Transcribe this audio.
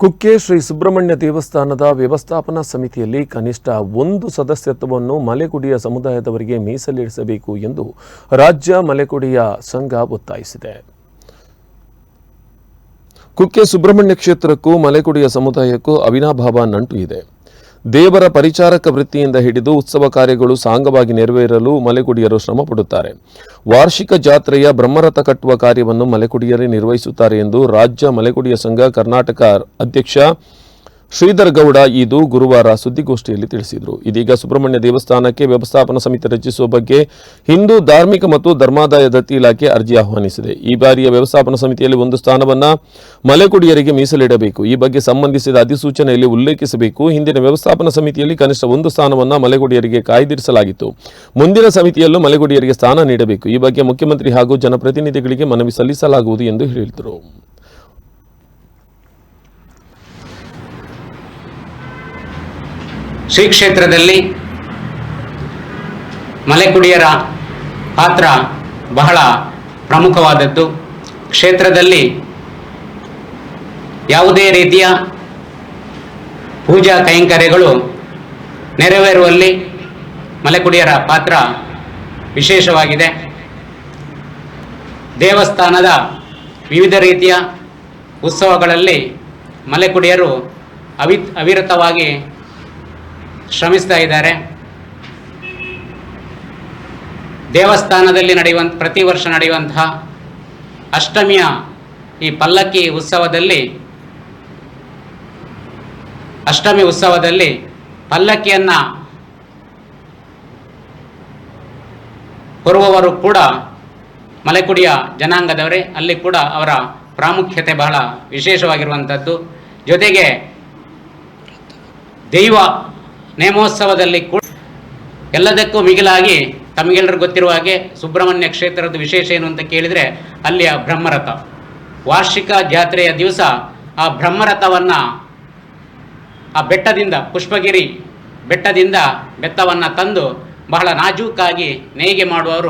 ಕುಕ್ಕೆ ಶ್ರೀ ಸುಬ್ರಹ್ಮಣ್ಯ ದೇವಸ್ಥಾನದ ವ್ಯವಸ್ಥಾಪನಾ ಸಮಿತಿಯಲ್ಲಿ ಕನಿಷ್ಠ ಒಂದು ಸದಸ್ಯತ್ವವನ್ನು ಮಲೆಕುಡಿಯ ಸಮುದಾಯದವರಿಗೆ ಮೀಸಲಿರಿಸಬೇಕು ಎಂದು ರಾಜ್ಯ ಮಲೆಕುಡಿಯ ಸಂಘ ಒತ್ತಾಯಿಸಿದೆ. ಕುಕ್ಕೆ ಸುಬ್ರಹ್ಮಣ್ಯ ಕ್ಷೇತ್ರಕ್ಕೂ ಮಲೆಕುಡಿಯ ಸಮುದಾಯಕ್ಕೂ ಅವಿನಾಭಾವ ನಂಟು ಇದೆ. ದೇವರ ಪರಿಚಾರಕ ವೃತ್ತಿಯಿಂದ ಹಿಡಿದು ಉತ್ಸವ ಕಾರ್ಯಗಳು ಸಾಂಗವಾಗಿ ನೆರವೇರಲು ಮಲೆಕುಡಿಯರು ಶ್ರಮ ಪಡುತ್ತಾರೆ ವಾರ್ಷಿಕ ಜಾತ್ರೆಯ ಬ್ರಹ್ಮರಥ ಕಟ್ಟುವ ಕಾರ್ಯವನ್ನು ಮಲೆಕುಡಿಯರೇ ನಿರ್ವಹಿಸುತ್ತಾರೆ ಎಂದು ರಾಜ್ಯ ಮಲೆಕುಡಿಯ ಸಂಘ ಕರ್ನಾಟಕ ಅಧ್ಯಕ್ಷ ಶ್ರೀಧರ್ ಗೌಡ ಇದು ಗುರುವಾರ ಸುದ್ದಿಗೋಷ್ಠಿಯಲ್ಲಿ ತಿಳಿಸಿದರು. ಇದೀಗ ಸುಬ್ರಹ್ಮಣ್ಯ ದೇವಸ್ಥಾನಕ್ಕೆ ವ್ಯವಸ್ಥಾಪನಾ ಸಮಿತಿ ರಚಿಸುವ ಬಗ್ಗೆ ಹಿಂದೂ ಧಾರ್ಮಿಕ ಮತ್ತು ಧರ್ಮಾದಾಯ ದತ್ತಿ ಇಲಾಖೆ ಅರ್ಜಿ ಆಹ್ವಾನಿಸಿದೆ. ಈ ಬಾರಿಯ ವ್ಯವಸ್ಥಾಪನಾ ಸಮಿತಿಯಲ್ಲಿ ಒಂದು ಸ್ಥಾನವನ್ನ ಮಲೆಕುಡಿಯರಿಗೆ ಮೀಸಲಿಡಬೇಕು. ಈ ಬಗ್ಗೆ ಸಂಬಂಧಿಸಿದ ಅಧಿಸೂಚನೆಯಲ್ಲಿ ಉಲ್ಲೇಖಿಸಬೇಕು. ಹಿಂದಿನ ವ್ಯವಸ್ಥಾಪನಾ ಸಮಿತಿಯಲ್ಲಿ ಕನಿಷ್ಠ ಒಂದು ಸ್ಥಾನವನ್ನು ಮಲೆಗುಡಿಯರಿಗೆ ಕಾಯ್ದಿರಿಸಲಾಗಿತ್ತು. ಮುಂದಿನ ಸಮಿತಿಯಲ್ಲೂ ಮಲೆಗುಡಿಯರಿಗೆ ಸ್ಥಾನ ನೀಡಬೇಕು. ಈ ಬಗ್ಗೆ ಮುಖ್ಯಮಂತ್ರಿ ಹಾಗೂ ಜನಪ್ರತಿನಿಧಿಗಳಿಗೆ ಮನವಿ ಸಲ್ಲಿಸಲಾಗುವುದು ಎಂದು ಹೇಳಿದರು. ಶ್ರೀ ಕ್ಷೇತ್ರದಲ್ಲಿ ಮಲೆಕುಡಿಯರ ಪಾತ್ರ ಬಹಳ ಪ್ರಮುಖವಾದದ್ದು. ಕ್ಷೇತ್ರದಲ್ಲಿ ಯಾವುದೇ ರೀತಿಯ ಪೂಜಾ ಕೈಂಕರ್ಯಗಳು ನೆರವೇರುವಲ್ಲಿ ಮಲೆಕುಡಿಯರ ಪಾತ್ರ ವಿಶೇಷವಾಗಿದೆ. ದೇವಸ್ಥಾನದ ವಿವಿಧ ರೀತಿಯ ಉತ್ಸವಗಳಲ್ಲಿ ಮಲೆಕುಡಿಯರು ಅವಿ, ಅವಿರತವಾಗಿ ಶ್ರಮಿಸ್ತಾ ಇದ್ದಾರೆ. ದೇವಸ್ಥಾನದಲ್ಲಿ ನಡೆಯುವಂಥ ಪ್ರತಿ ವರ್ಷ ನಡೆಯುವಂತಹ ಅಷ್ಟಮಿಯ ಈ ಪಲ್ಲಕ್ಕಿ ಉತ್ಸವದಲ್ಲಿ, ಅಷ್ಟಮಿ ಉತ್ಸವದಲ್ಲಿ ಪಲ್ಲಕ್ಕಿಯನ್ನು ಹೊರುವವರು ಕೂಡ ಮಲೆಕುಡಿಯ ಜನಾಂಗದವರೇ, ಅಲ್ಲಿ ಕೂಡ ಅವರ ಪ್ರಾಮುಖ್ಯತೆ ಬಹಳ ವಿಶೇಷವಾಗಿರುವಂಥದ್ದು. ಜೊತೆಗೆ ದೈವ ನೇಮೋತ್ಸವದಲ್ಲಿ ಕೂಡ ಎಲ್ಲದಕ್ಕೂ ಮಿಗಿಲಾಗಿ ತಮಗೆಲ್ಲರಿಗೂ ಗೊತ್ತಿರುವ ಹಾಗೆ ಸುಬ್ರಹ್ಮಣ್ಯ ಕ್ಷೇತ್ರದ ವಿಶೇಷ ಏನು ಅಂತ ಕೇಳಿದರೆ ಆ ಬ್ರಹ್ಮರಥ. ವಾರ್ಷಿಕ ಜಾತ್ರೆಯ ದಿವಸ ಆ ಬ್ರಹ್ಮರಥವನ್ನು ಆ ಬೆಟ್ಟದಿಂದ ಪುಷ್ಪಗಿರಿ ಬೆಟ್ಟದಿಂದ ಬೆತ್ತವನ್ನು ತಂದು ಬಹಳ ನಾಜೂಕಾಗಿ ನೇಯ್ಗೆ ಮಾಡುವವರು